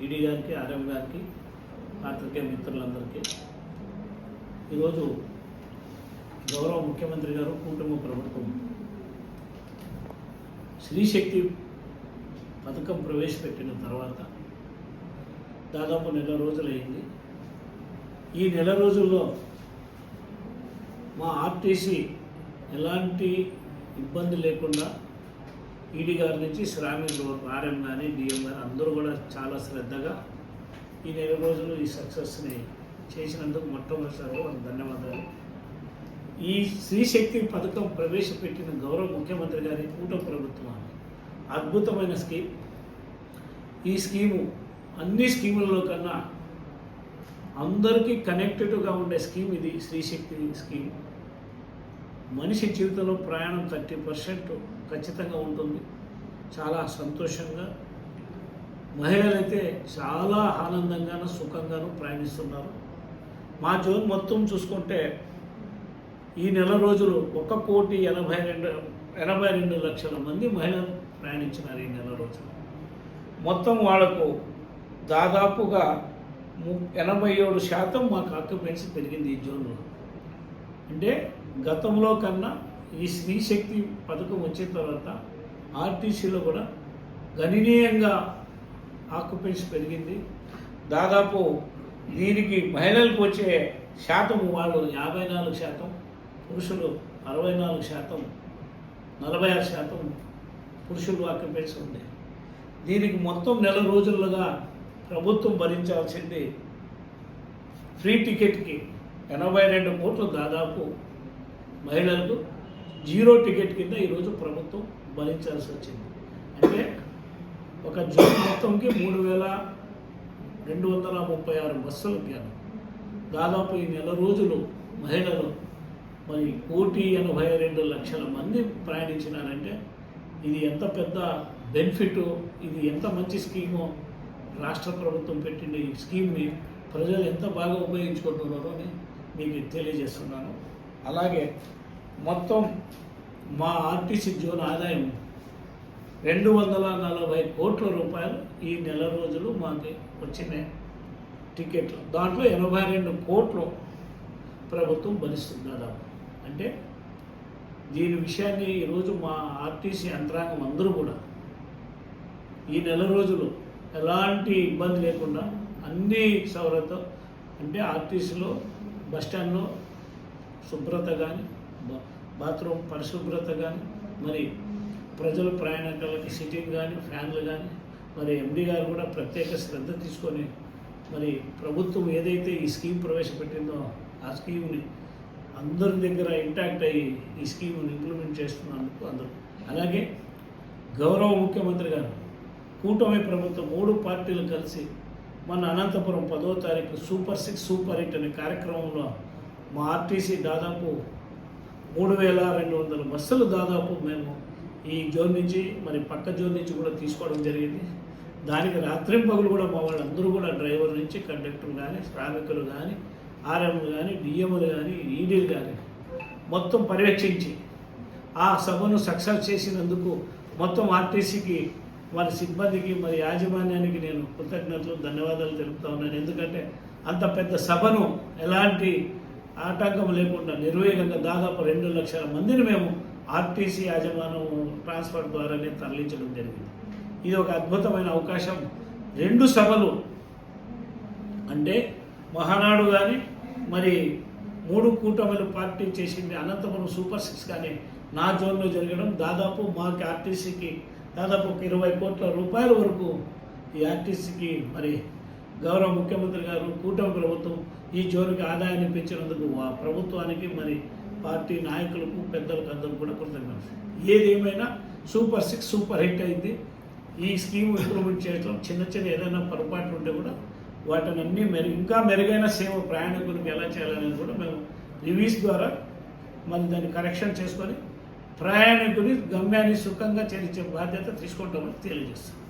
ED గారికి RM గారికి పాత్రికేయ మిత్రులందరికీ ఈరోజు గౌరవ ముఖ్యమంత్రి గారు కూటమి ప్రభుత్వం స్త్రీశక్తి పథకం ప్రవేశపెట్టిన తర్వాత దాదాపు నెల రోజులైంది. ఈ నెల రోజుల్లో మా ఆర్టీసీ ఎలాంటి ఇబ్బంది లేకుండా ఈడీ గారి నుంచి శ్రామికులు వరకు ఆర్ఎం కానీ డిఎం గారు అందరూ కూడా చాలా శ్రద్ధగా ఈ నెల రోజులు ఈ సక్సెస్ని చేసినందుకు మొట్టమొదటిసారి వాళ్ళకి ధన్యవాదాలు. ఈ స్త్రీశక్తి పథకం ప్రవేశపెట్టిన గౌరవ ముఖ్యమంత్రి గారి కూట ప్రభుత్వం అద్భుతమైన స్కీమ్. ఈ స్కీము అన్ని స్కీములలో కన్నా అందరికీ కనెక్టెడ్గా ఉండే స్కీమ్ ఇది స్త్రీశక్తి స్కీమ్. మనిషి జీవితంలో ప్రయాణం థర్టీ పర్సెంట్ ఖచ్చితంగా ఉంటుంది. చాలా సంతోషంగా. మహిళలైతే చాలా ఆనందంగాను సుఖంగాను ప్రయాణిస్తున్నారు. మా జోన్ మొత్తం చూసుకుంటే ఈ నెల రోజులు ఒక కోటి ఎనభై రెండు ఎనభై రెండు లక్షల మంది మహిళలు ప్రయాణించినారు ఈ నెల రోజులు. మొత్తం వాళ్ళకు దాదాపుగా ము ఎనభై ఏడు శాతం మాకు ఆక్యుపెన్సీ పెరిగింది ఈ జోన్లో. అంటే గతంలో కన్నా ఈ స్త్రీ శక్తి పథకం వచ్చిన తర్వాత ఆర్టీసీలో కూడా గణనీయంగా ఆక్యుపెన్సీ పెరిగింది. దాదాపు దీనికి మహిళలకు వచ్చే శాతం వాళ్ళు యాభై నాలుగు శాతం పురుషులు అరవై నాలుగు శాతం నలభై ఆరు శాతం పురుషులు ఆక్యుపెన్సీ ఉంది. దీనికి మొత్తం నెల రోజులుగా ప్రభుత్వం భరించాల్సింది ఫ్రీ టికెట్కి. ఎనభై రెండు కోట్లు దాదాపు మహిళలకు జీరో టికెట్ కింద ఈరోజు ప్రభుత్వం భరించాల్సి వచ్చింది. అంటే ఒక జూన్ మొత్తంకి మూడు వేల రెండు వందల ముప్పై ఆరు బస్సులు గాను దాదాపు ఈ నెల రోజులు మహిళలు మరి కోటి ఎనభై రెండు లక్షల మంది ప్రయాణించినారంటే ఇది ఎంత పెద్ద బెనిఫిట్ ఇది ఎంత మంచి స్కీమో? రాష్ట్ర ప్రభుత్వం పెట్టిన ఈ స్కీమ్ని ప్రజలు ఎంత బాగా ఉపయోగించుకుంటున్నారో అని మీకు తెలియజేస్తున్నాను. అలాగే మొత్తం మా ఆర్టీసీ జోన్ ఆదాయం రెండు వందల నలభై కోట్ల రూపాయలు ఈ నెల రోజులు మాకు వచ్చినాయి టికెట్లు. దాంట్లో ఎనభై రెండు కోట్లు ప్రభుత్వం భరిస్తుంది దాదాపు. అంటే దీని విషయాన్ని ఈరోజు మా ఆర్టీసీ యంత్రాంగం అందరూ కూడా ఈ నెల రోజులు ఎలాంటి ఇబ్బంది లేకుండా అన్ని సౌలతో అంటే ఆర్టీసీలో బస్టాండ్లో శుభ్రత కానీ బాత్రూమ్ పరిశుభ్రత కానీ మరి ప్రజల ప్రయాణికులకి సిట్టింగ్ కానీ ఫ్యాన్లు కానీ మరి ఎండి గారు కూడా ప్రత్యేక శ్రద్ధ తీసుకొని మరి ప్రభుత్వం ఏదైతే ఈ స్కీమ్ ప్రవేశపెట్టిందో ఆ స్కీమ్ని అందరి దగ్గర ఇంటాక్ట్ అయ్యి ఈ స్కీమ్ని ఇంప్లిమెంట్ చేస్తున్నందుకు అందరూ. అలాగే గౌరవ ముఖ్యమంత్రి గారు కూటమి ప్రభుత్వం మూడు పార్టీలు కలిసి మన అనంతపురం పదో తారీఖు సూపర్ సిక్స్ సూపర్ హిట్ అనే కార్యక్రమంలో మా ఆర్టీసీ దాదాపు మూడు వేల రెండు వందల బస్సులు దాదాపు మేము ఈ జోన్ నుంచి మరి పక్క జోన్ నుంచి కూడా తీసుకోవడం జరిగింది. దానికి రాత్రింపగులు కూడా మా వాళ్ళందరూ కూడా డ్రైవర్ నుంచి కండక్టర్ కానీ శ్రామికులు కానీ ఆర్ఎంలు కానీ డిఎంలు కానీ ఈడీలు కానీ మొత్తం పర్యవేక్షించి ఆ సభను సక్సెస్ చేసినందుకు మొత్తం ఆర్టీసీకి మరి సిబ్బందికి మరి యాజమాన్యానికి నేను కృతజ్ఞతలు ధన్యవాదాలు తెలుపుతా ఉన్నాను. ఎందుకంటే అంత పెద్ద సభను ఎలాంటి ఆటంకం లేకుండా నిర్వేగంగా దాదాపు రెండు లక్షల మందిని మేము ఆర్టీసీ యాజమాన్యం ట్రాన్స్ఫర్ ద్వారానే తరలించడం జరిగింది. ఇది ఒక అద్భుతమైన అవకాశం. రెండు సభలు అంటే మహానాడు కానీ మరి మూడు కూటమిలు పార్టీ చేసింది అనంతపురం సూపర్ సిక్స్ కానీ నా జోన్లో జరగడం దాదాపు మాకు ఆర్టీసీకి దాదాపు ఒక ఇరవై కోట్ల రూపాయల వరకు ఈ ఆర్టీసీకి మరి గౌరవ ముఖ్యమంత్రి గారు కూటమి ప్రభుత్వం ఈ జోరుకి ఆదాయాన్ని పెంచినందుకు ఆ ప్రభుత్వానికి మరి పార్టీ నాయకులకు పెద్దలకు అందరూ కూడా కృతజ్ఞతలు. ఏదేమైనా సూపర్ సిక్స్ సూపర్ హిట్ అయింది. ఈ స్కీమ్ ఇంప్లిమెంట్ చేయడం చిన్న చిన్న ఏదైనా పొరపాట్లు ఉంటే కూడా వాటిని అన్ని మెరు ఇంకా మెరుగైన సేవ ప్రయాణికులకు ఎలా చేయాలనేది కూడా మేము రివ్యూస్ ద్వారా మరి దాన్ని కరెక్షన్ చేసుకొని ప్రయాణికుని గమ్యాన్ని సుఖంగా చేర్చే బాధ్యత తీసుకుంటామని తెలియజేస్తుంది.